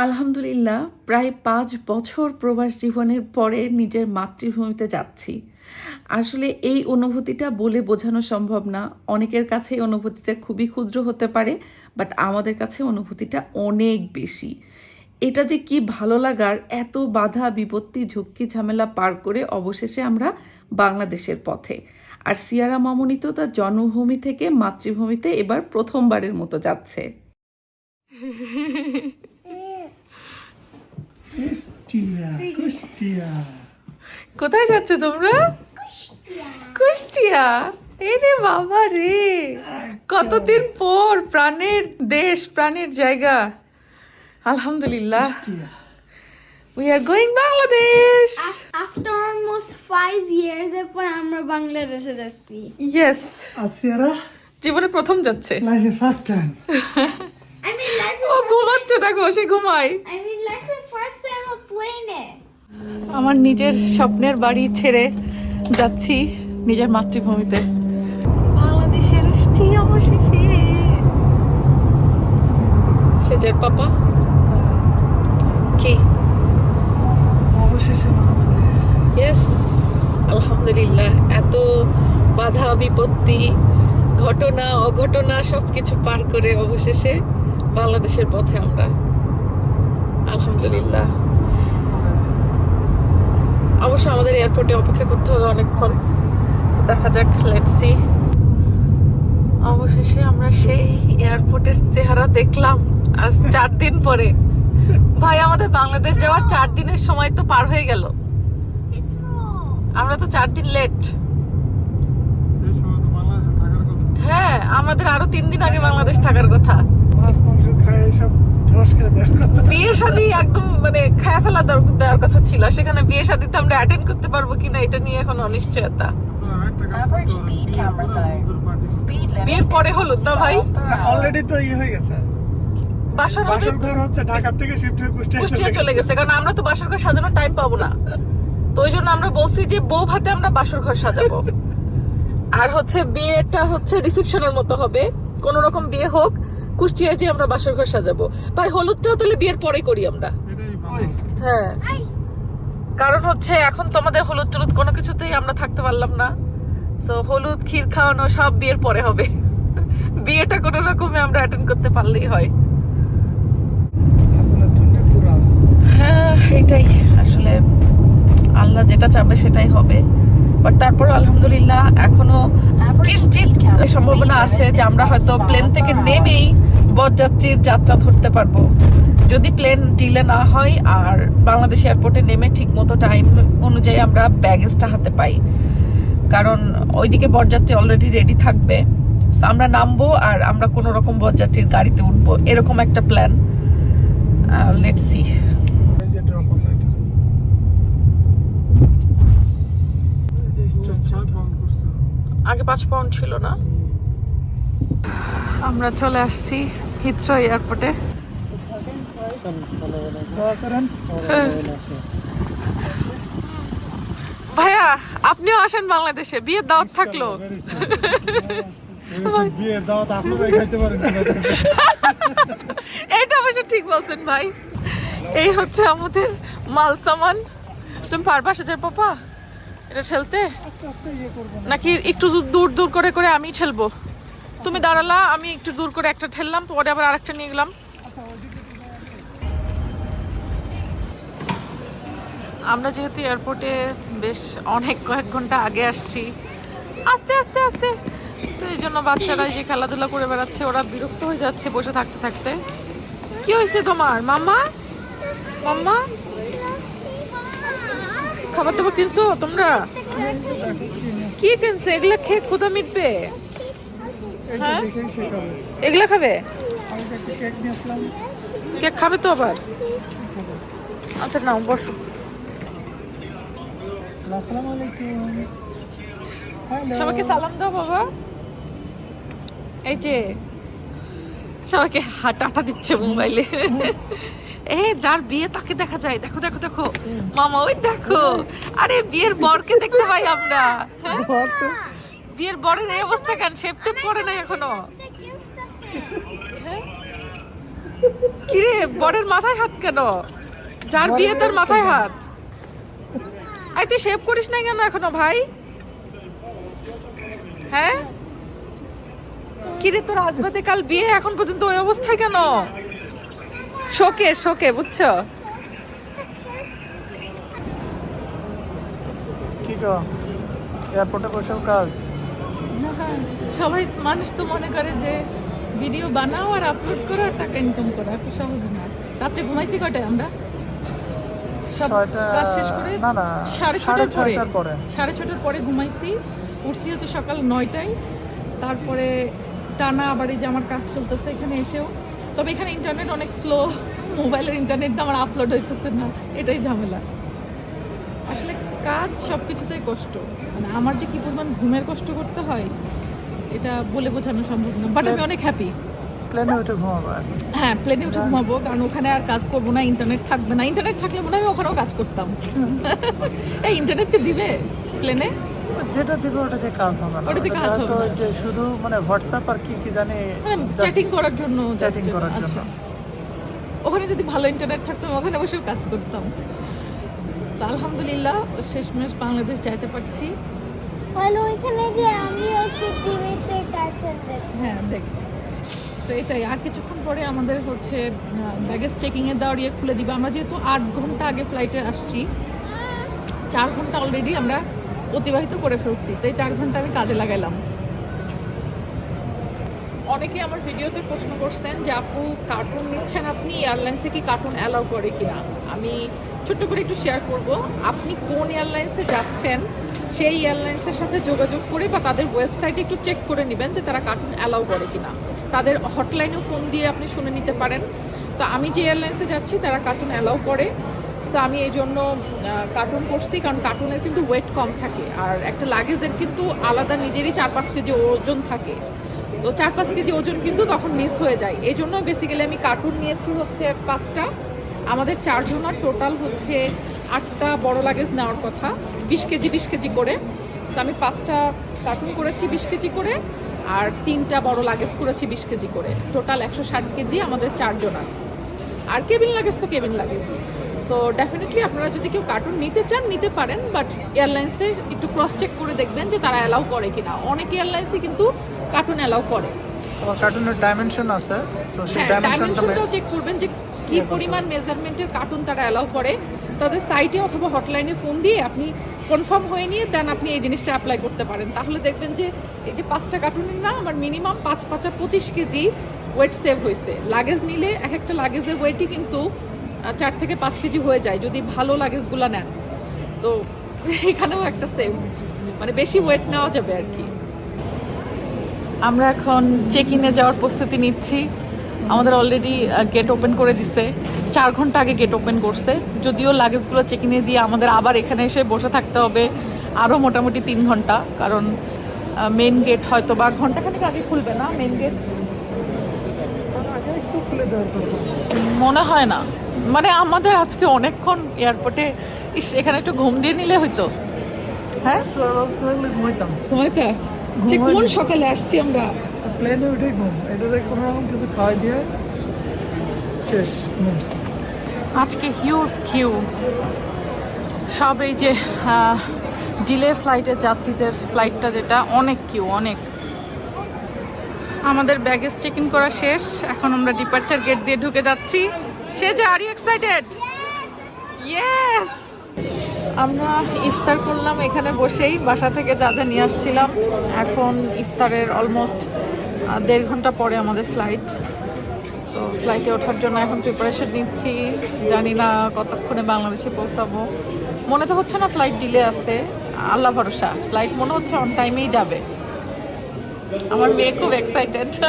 আলহামদুলিল্লাহ, প্রায় পাঁচ বছর প্রবাস জীবনের পরে নিজের মাতৃভূমিতে যাচ্ছি। আসলে এই অনুভূতিটা বলে বোঝানো সম্ভব না। অনেকের কাছে এই অনুভূতিটা খুবই ক্ষুদ্র হতে পারে বাট আমাদের কাছে অনুভূতিটা অনেক বেশি। এটা যে কি ভালো লাগার, এত বাধা, বিপত্তি ঝক্কি ঝামেলা পার করে অবশেষে আমরা বাংলাদেশের পথে। আর সিয়ারা মামুনি তো তার জন্মভূমি থেকে মাতৃভূমিতে এবার প্রথমবারের মতো যাচ্ছে। কোথায় যাচ্ছ তোমরা? কুষ্টিয়া এরে বাবা রে। কতদিন পর প্রাণের দেশ প্রাণের জায়গা। আলহামদুলিল্লাহ। We are going Bangladesh after almost five years এরপর আমরা বাংলাদেশে যাচ্ছি। ইয়েস আসিয়ারা জীবনে প্রথম যাচ্ছে। লাইফে first time I mean life ও ঘুমাচ্ছে দেখো সে ঘুমায়। আই মিন লাইফে ফার্স্ট টাইম অফ প্লেনে আমার নিজের স্বপ্নের বাড়ি ছেড়ে যাচ্ছি নিজের মাতৃভূমিতে। বাংলাদেশের অবশেষে। সেজের পাপা? কি? অবশেষে ইয়েস আলহামদুলিল্লাহ। এত বাধা বিপত্তি ঘটনা অঘটনা সবকিছু পার করে অবশেষে বাংলাদেশের পথে আমরা আলহামদুলিল্লাহ। অবশ্য আমাদের এয়ারপোর্টে অপেক্ষা করতে হবে অনেকক্ষণ। দেখা যাক লেটস অবশেষে আমরা সেই এয়ারপোর্টের চেহারা দেখলাম আজ চার দিন পরে। ভাই আমাদের বাংলাদেশ যাওয়ার চার দিনের সময় তো পার হয়ে গেল। আমরা তো চার দিন লেট হ্যাঁ আমাদের আরও তিন দিন আগে বাংলাদেশ থাকার কথা। মাছ মাংস খায় সব ঢস দেওয়ার কথা। বিয়ে শাদী একদম মানে খায়া ফেলা দর- দেওয়ার কথা ছিল। সেখানে বিয়ে শাদীতে আমরা অ্যাটেন্ড করতে পারব কিনা এটা নিয়ে এখন অনিশ্চয়তা। বিয়ের পরে হলো তো ভাই. অলরেডি তো ইয়ে হয়ে গেছে। বাসর বাসর ঘর হচ্ছে ঢাকা থেকে শিফট হয়ে কুষ্টিয়া কুষ্টিয়া চলে গেছে। কারণ আমরা তো বাসর ঘর সাজানোর টাইম পাবো না। তো ওই জন্য আমরা বলছি যে বউ ভাতে আমরা বাসর ঘর সাজাবো। আর হচ্ছে বিয়েটা হচ্ছে রিসেপশনের মতো হবে। কোন রকম বিয়ে হোক কুষ্টিয়ায় যে আমরা বাসর ঘর সাজাবো। ভাই হলুদটাও তাহলে বিয়ের পরে করি আমরা। হ্যাঁ। কারণ হচ্ছে এখন তো আমাদের হলুদ টলুদ কোনো কিছুতেই আমরা থাকতে পারলাম না। তো হলুদ ক্ষীর খাওয়ানো সব বিয়ের পরে হবে। বিয়েটা কোনো রকমে আমরা অ্যাটেন্ড করতে পারলেই হয়। হ্যাঁ এটাই। আসলে আল্লাহ যেটা চাবে সেটাই হবে। বাট তারপর আলহামদুলিল্লাহ এখনও কিঞ্চিত সম্ভাবনা আছে যে আমরা হয়তো প্লেন থেকে নেমেই বরযাত্রীর যাত্রা ধরতে পারব। যদি প্লেন ডিলে না হয় আর বাংলাদেশ এয়ারপোর্টে নেমে ঠিক মতো টাইম অনুযায়ী আমরা ব্যাগেজটা হাতে পাই। কারণ ওইদিকে বরযাত্রী অলরেডি রেডি থাকবে। আমরা নামবো আর আমরা কোনো রকম বরযাত্রীর গাড়িতে উঠবো। এরকম একটা প্ল্যান লেটস সি এই যে ড্রপ অফ এটা এই যে স্ট্রাকচার ফাউন্ড করছে আগে পাঁচ পাউন্ড ছিল না? আমরা চলে আসছি হিথ্রো এয়ারপোর্টে। ভাইয়া আপনিও আসেন বাংলাদেশে বিয়ের দাওয়াত থাকল। বিয়ের দাওয়াত আপনারাই খাইতে পারেন। এইটা অবশ্য ঠিক বলছেন ভাই। এই হচ্ছে আমাদের মাল সামান। তুমি পারবা সেটার পাপা? এটা ঠেলতে? নাকি একটু দূর- দূর করে করে আমি ঠেলবো? তুমি দাঁড়ালা, আমি একটু দূর করে একটা ঠেললাম পরে আবার আরেকটা নিয়ে গেলাম। আমরা যেহেতু এয়ারপোর্টে বেশ অনেক কয়েক ঘণ্টা আগে আসছি, আস্তে আস্তে আস্তে। তো এই জন্য বাচ্চারা যে খেলাধুলা করে বেড়াচ্ছে, ওরা বিরক্ত হয়ে যাচ্ছে বসে থাকতে থাকতে। কি হয়েছে তোমার? মাম্মা? মাম্মা? খাবার দাবার কিনছো? তোমরা? কি কিনছো? এগুলা খেয়ে ক্ষুদা মিটবে। হ্যাঁ? এগুলা খাবে? কেক খাবে তো আবার? আচ্ছা নাও বসো। সবাইকে সালাম দাও বাবা। এই যে সবাইকে হাঁটাটা দিচ্ছে মোবাইলে। এ যার বিয়ে তাকে দেখা যায়। দেখো দেখো দেখো। মামা ওই দেখো। আরে বিয়ের বরকে দেখতে পাই আমরা। হ্যাঁ? বিয়ের বরের এই অবস্থা কেন? শেপ টেপ করে নাই এখনও। কিরে বরের মাথায় হাত কেন? যার বিয়ে তার মাথায় হাত। আই তুই শেভ করিস না কেন এখনও ভাই? হ্যাঁ? কিরে তোর আজবাতে কাল বিয়ে এখন পর্যন্ত ওই অবস্থায় কেন? শোকে শোকে বুঝছ? কি কো এয়ারপোর্টে বসেও কাজ? সবাই মানুষ তো মনে করে যে ভিডিও বানাও আর আপলোড করো আর টাকা ইনকাম করো এত সহজ না। রাতে ঘুমাইছি কয়টায় আমরা? কাজ শেষ করে সাড়ে ছটার পরে। পরে। সাড়ে ছটার পরে ঘুমাইছি উঠছি হচ্ছে সকাল নয়টায় তারপরে টানা আবার এই যে আমার কাজ চলতেছে এখানে এসেও। তবে এখানে ইন্টারনেট অনেক স্লো মোবাইলের ইন্টারনেট আমার আপলোড হইতেছে না এটাই ঝামেলা। আসলে কাজ সব কিছুতেই কষ্ট। মানে আমার যে কি পরিমাণ ঘুমের কষ্ট করতে হয় এটা বলে বোঝানো সম্ভব না বাট আমি অনেক হ্যাপি প্লেনে উঠে ঘুমাবো হ্যাঁ প্লেনে উঠে ঘুমাবো কারণ ওখানে আর কাজ করব না ইন্টারনেট থাকবে না। ইন্টারনেট থাকলে মনে হয় আমি ওখানেও কাজ করতাম। এই ইন্টারনেট কি দিবে প্লেনে যেটা দিবে ওটা দিয়ে কাজ হবে না। ওটা কাজ হবে না। যে শুধু মানে হোয়াটসঅ্যাপ আর কি কি জানি মানে চ্যাটিং করার জন্য চ্যাটিং করার আচ্ছা। জন্য ওখানে যদি ভালো ইন্টারনেট থাকতো ওখানে বসেও কাজ করতাম। তো আলহামদুলিল্লাহ শেষমেশ বাংলাদেশ যাইতে পারছি। বলো ওইখানে যে আমি হচ্ছে টিভিতে কার্টুন হ্যাঁ দেখ। তো এটাই। আর কিছুক্ষণ পরে আমাদের হচ্ছে ব্যাগেজ চেকিংয়ের দেওয়ার ইয়ে খুলে দিবে। আমরা যেহেতু আট ঘণ্টা আগে ফ্লাইটে আসছি চার ঘণ্টা অলরেডি আমরা অতিবাহিত করে ফেলছি তো এই চার ঘণ্টা আমি কাজে লাগাইলাম। অনেকে আমার ভিডিওতে প্রশ্ন করছেন যে, আপু কার্টুন নিচ্ছেন আপনি? এয়ারলাইন্সে কি কার্টুন অ্যালাউ করে কিনা? আমি ছোট্ট করে একটু শেয়ার করব, আপনি কোন এয়ারলাইন্সে যাচ্ছেন? সেই এয়ারলাইন্সের সাথে যোগাযোগ করে বা তাদের ওয়েবসাইটে একটু চেক করে নেবেন যে তারা কার্টুন অ্যালাউ করে কিনা? তাদের হটলাইনেও ফোন দিয়ে আপনি শুনে নিতে পারেন। তো আমি যে এয়ারলাইন্সে যাচ্ছি, তারা কার্টুন অ্যালাউ করে। তো আমি এই জন্য কার্টুন করছি, কারণ কার্টুনের কিন্তু ওয়েট কম থাকে। আর একটা লাগেজের কিন্তু আলাদা নিজেরই চার পাঁচ কেজি ওজন থাকে। তো চার পাঁচ কেজি ওজন কিন্তু তখন মিস হয়ে যায়। এই জন্য বেসিক্যালি আমি কার্টুন নিয়েছি হচ্ছে পাঁচটা। আমাদের চারজনের টোটাল হচ্ছে আটটা বড় লাগেজ নেওয়ার কথা। বিশ কেজি বিশ কেজি করে। তো আমি পাঁচটা কার্টুন করেছি বিশ কেজি করে, আর তিনটা বড় লাগেজ করেছি বিশ কেজি করে। টোটাল একশো ষাট কেজি আমাদের চারজনার। আর কেবিন লাগেজ তো কেবিন লাগেজই সো ডেফিনেটলি আপনারা যদি কেউ কার্টুন নিতে চান নিতে পারেন বাট এয়ারলাইন্সে একটু ক্রস চেক করে দেখবেন যে তারা অ্যালাউ করে কিনা। অনেক এয়ারলাইন্সে কিন্তু কার্টুন অ্যালাউ করে। কার্টুনের ডাইমেনশন আছে তো সেই হ্যাঁ ডাইমেনশনটা ডাইমেনশনটাও চেক করবেন যে কি পরিমাণ মেজারমেন্টের কার্টুন তারা অ্যালাউ করে। তাদের সাইটে অথবা হটলাইনে ফোন দিয়ে আপনি কনফার্ম হয়ে নিয়ে দেন আপনি এই জিনিসটা অ্যাপ্লাই করতে পারেন। তাহলে দেখবেন যে এই যে পাঁচটা কার্টুনের না আমার মিনিমাম পাঁচ পাঁচা পঁচিশ কেজি ওয়েট সেভ হয়েছে। লাগেজ নিলে এক একটা লাগেজের ওয়েটই কিন্তু চার থেকে পাঁচ কেজি হয়ে যায় যদি ভালো লাগেজগুলো নেন। তো এখানেও একটা সেভ মানে বেশি ওয়েট নেওয়া যাবে আর কি। আমরা এখন চেক ইনে যাওয়ার প্রস্তুতি নিচ্ছি। আমাদের অলরেডি গেট ওপেন করে দিছে। চার ঘণ্টা আগে গেট ওপেন করছে। যদিও লাগেজগুলো চেক ইনে দিয়ে আমাদের আবার এখানে এসে বসে থাকতে হবে আরও মোটামুটি তিন ঘণ্টা। কারণ মেন গেট হয়তো বা ঘন্টাখানেক আগে খুলবে না মেন গেট আগে একটু খুলে দেওয়ার কথা। মনে হয় না। মানে আমাদের আজকে অনেকক্ষণ এয়ারপোর্টে ইস এখানে একটু ঘুম দিয়ে নিলে হয়তো হ্যাঁ? ঘুমাইতে? যে কোন সকালে আসছি আমরা? প্লেনে উঠে ঘুম। এটাতে কোনো রকম কিছু খাওয়াই দিয়ে শেষ আজকে হিউজ কিউ সব এই যে ডিলে ফ্লাইটের যাত্রীদের ফ্লাইটটা যেটা অনেক কিউ অনেক। আমাদের ব্যাগেজ চেক ইন করা শেষ। এখন আমরা ডিপার্চার গেট দিয়ে ঢুকে যাচ্ছি। সে যে আর এক্সাইটেড ইয়েস আমরা ইফতার করলাম এখানে বসেই, বাসা থেকে যা যা নিয়ে আসছিলাম। এখন ইফতারের অলমোস্ট দেড় ঘণ্টা পরে আমাদের ফ্লাইট তো ফ্লাইটে ওঠার জন্য এখন প্রিপারেশন নিচ্ছি। জানি না কতক্ষণে বাংলাদেশে পৌঁছাবো। মনে তো হচ্ছে না ফ্লাইট ডিলে আছে। আল্লাহ ভরসা ফ্লাইট মনে হচ্ছে অন টাইমেই যাবে। আমার মেয়ে খুব এক্সাইটেড